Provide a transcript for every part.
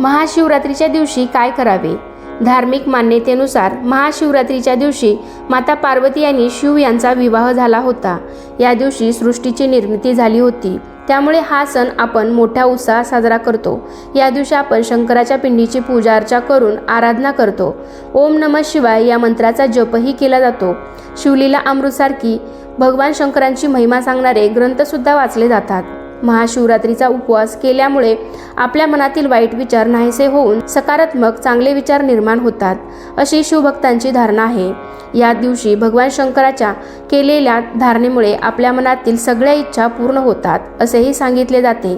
महाशिवरात्रीच्या दिवशी काय करावे? धार्मिक मान्यतेनुसार महाशिवरात्रीच्या दिवशी माता पार्वती आणि शिव यांचा विवाह झाला होता. या दिवशी सृष्टीची निर्मिती झाली होती. त्यामुळे हा सण आपण मोठ्या उत्साहात साजरा करतो. या दिवशी आपण शंकराच्या पिंडीची पूजा अर्चा करून आराधना करतो. ओम नमः शिवाय या मंत्राचा जपही केला जातो. शिवलीला अमृतसारखी भगवान शंकरांची महिमा सांगणारे ग्रंथसुद्धा वाचले जातात. महाशिवरात्रीचा उपवास केल्यामुळे आपल्या मनातील वाईट विचार नाहीसे होऊन सकारात्मक चांगले विचार निर्माण होतात अशी शिवभक्तांची धारणा आहे. या दिवशी भगवान शंकराच्या केलेल्या धारणेमुळे आपल्या मनातील सगळ्या इच्छा पूर्ण होतात असेही सांगितले जाते.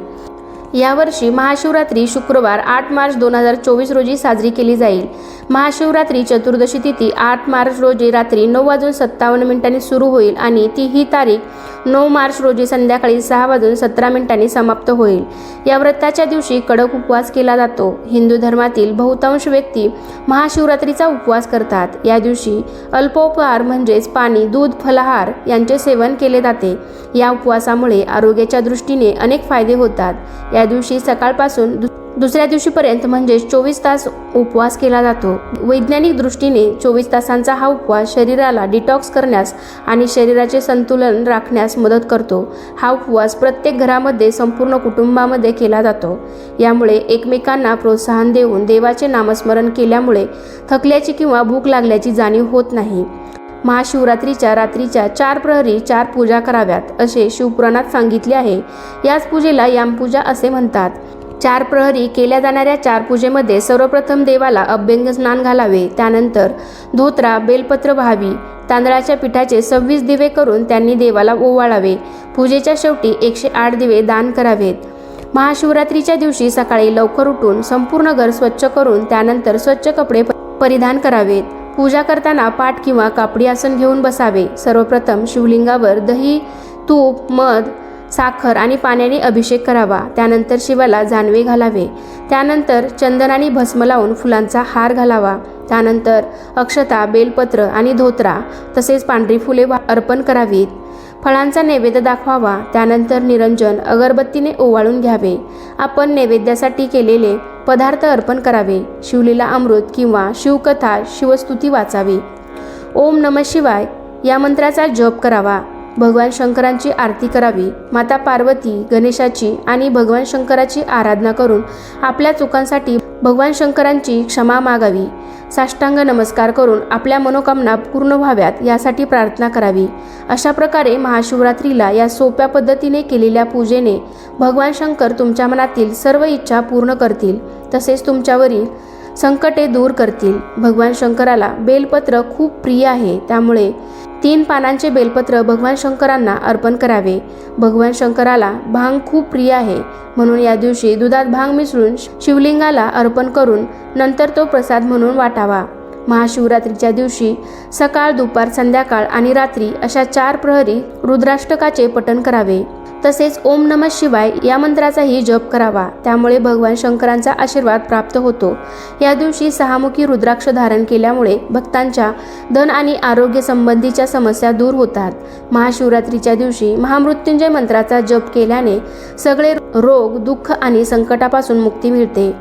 यावर्षी महाशिवरात्री शुक्रवार आठ मार्च दोन हजार चोवीस रोजी साजरी केली जाईल. महाशिवरात्री चतुर्दशी तिथी आठ मार्च रोजी रात्री नऊ वाजून सत्तावन्न मिनिटांनी सुरू होईल आणि ती ही तारीख नऊ मार्च रोजी संध्याकाळी सहा वाजून सतरा मिनिटांनी समाप्त होईल. या व्रताच्या दिवशी कडक उपवास केला जातो. हिंदू धर्मातील बहुतांश व्यक्ती महाशिवरात्रीचा उपवास करतात. या दिवशी अल्पोपहार म्हणजेच पाणी दूध फलाहार यांचे सेवन केले जाते. या उपवासामुळे आरोग्याच्या दृष्टीने अनेक फायदे होतात. या दिवशी सकाळपासून दु- दुसऱ्या दिवशीपर्यंत म्हणजेच चोवीस तास उपवास केला जातो. वैज्ञानिक दृष्टीने चोवीस तासांचा हा उपवास शरीराला डिटॉक्स करण्यास आणि शरीराचे संतुलन राखण्यास मदत करतो. हा उपवास प्रत्येक घरामध्ये संपूर्ण कुटुंबामध्ये केला जातो. यामुळे एकमेकांना प्रोत्साहन देऊन देवाचे नामस्मरण केल्यामुळे थकल्याची किंवा भूक लागल्याची जाणीव होत नाही. महाशिवरात्रीच्या रात्रीच्या चार प्रहरी चार पूजा कराव्यात असे शिवपुराणात सांगितले आहे. याच पूजेला यामपूजा असे म्हणतात. चार प्रहरी केल्या जाणाऱ्या चार पूजेमध्ये सर्वप्रथम देवाला अभ्यंग स्नान घालावे. त्यानंतर धोत्रा बेलपत्र व्हावी. तांदळाच्या पिठाचे सव्वीस दिवे करून त्यांनी देवाला ओवाळावे. पूजेच्या शेवटी एकशे आठ दिवे दान करावेत. महाशिवरात्रीच्या दिवशी सकाळी लवकर उठून संपूर्ण घर स्वच्छ करून त्यानंतर स्वच्छ कपडे प- परिधान करावेत. पूजा करताना पाठ किंवा कापडी आसन घेऊन बसावे. सर्वप्रथम शिवलिंगावर दही तूप मध साखर आणि पाण्याने अभिषेक करावा. त्यानंतर शिवाला जानवे घालावे. त्यानंतर चंदन आणि भस्म लावून फुलांचा हार घालावा. त्यानंतर अक्षता बेलपत्र आणि धोत्रा तसेच पांढरी फुले वा- अर्पण करावीत. फळांचा नैवेद्य दाखवावा. त्यानंतर निरंजन अगरबत्तीने ओवाळून घ्यावे. आपण नैवेद्यासाठी केलेले पदार्थ अर्पण करावे. शिवलीला अमृत किंवा शिवकथा शिवस्तुती वाचावी. ओम नम शिवाय या मंत्राचा जप करावा. भगवान शंकरांची आरती करावी. माता पार्वती गणेशाची आणि भगवान शंकराची आराधना करून आपल्या चुकांसाठी भगवान शंकरांची क्षमा मागावी. साष्टांग नमस्कार करून आपल्या मनोकामना पूर्ण व्हाव्यात यासाठी प्रार्थना करावी. अशा प्रकारे महाशिवरात्रीला या सोप्या पद्धतीने केलेल्या पूजेने भगवान शंकर तुमच्या मनातील सर्व इच्छा पूर्ण करतील. तसेच तुमच्यावरील संकटे दूर करतील. भगवान शंकराला बेलपत्र खूप प्रिय आहे. त्यामुळे तीन पानांचे बेलपत्र भगवान शंकरांना अर्पण करावे. भगवान शंकराला भांग खूप प्रिय आहे. म्हणून या दिवशी दुधात भांग मिसळून शिवलिंगाला अर्पण करून नंतर तो प्रसाद म्हणून वाटावा. महाशिवरात्रीच्या दिवशी सकाळ दुपार संध्याकाळ आणि रात्री अशा चार प्रहरी रुद्राष्टकाचे पठण करावे. तसेच ओम नम शिवाय या मंत्राचाही जप करावा. त्यामुळे भगवान शंकरांचा आशीर्वाद प्राप्त होतो. या दिवशी सहामुखी रुद्राक्ष धारण केल्यामुळे भक्तांच्या धन आणि आरोग्य संबंधीच्या समस्या दूर होतात. महाशिवरात्रीच्या दिवशी महामृत्युंजय मंत्राचा जप केल्याने सगळे रोग दुःख आणि संकटापासून मुक्ती मिळते.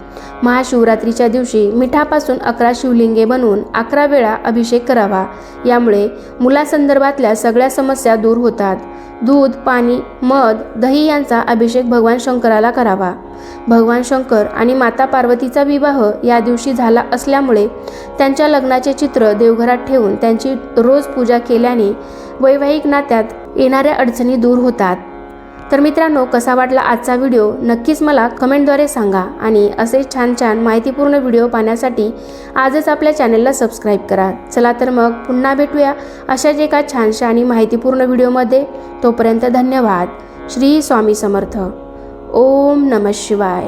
महाशिवरात्रीच्या दिवशी मिठापासून अकरा शिवलिंगे बनवून अकरा वेळा अभिषेक करावा. यामुळे मुलासंदर्भातल्या सगळ्या समस्या दूर होतात. दूध पाणी मध दही यांचा अभिषेक भगवान शंकराला करावा. भगवान शंकर आणि माता पार्वतीचा विवाह या दिवशी झाला असल्यामुळे त्यांच्या लग्नाचे चित्र देवघरात ठेवून त्यांची रोज पूजा केल्याने वैवाहिक नात्यात येणाऱ्या अडचणी दूर होतात. तर मित्रांनो कसा वाटला आजचा व्हिडिओ? नक्कीच मला कमेंटद्वारे सांगा आणि असे छान छान माहितीपूर्ण व्हिडिओ पाहण्यासाठी आजच आपल्या चॅनलला सबस्क्राईब करा. चला तर मग पुन्हा भेटूया अशाच एका छानशा आणि माहितीपूर्ण व्हिडिओमध्ये. तोपर्यंत धन्यवाद. श्री स्वामी समर्थ. ओम नम शिवाय.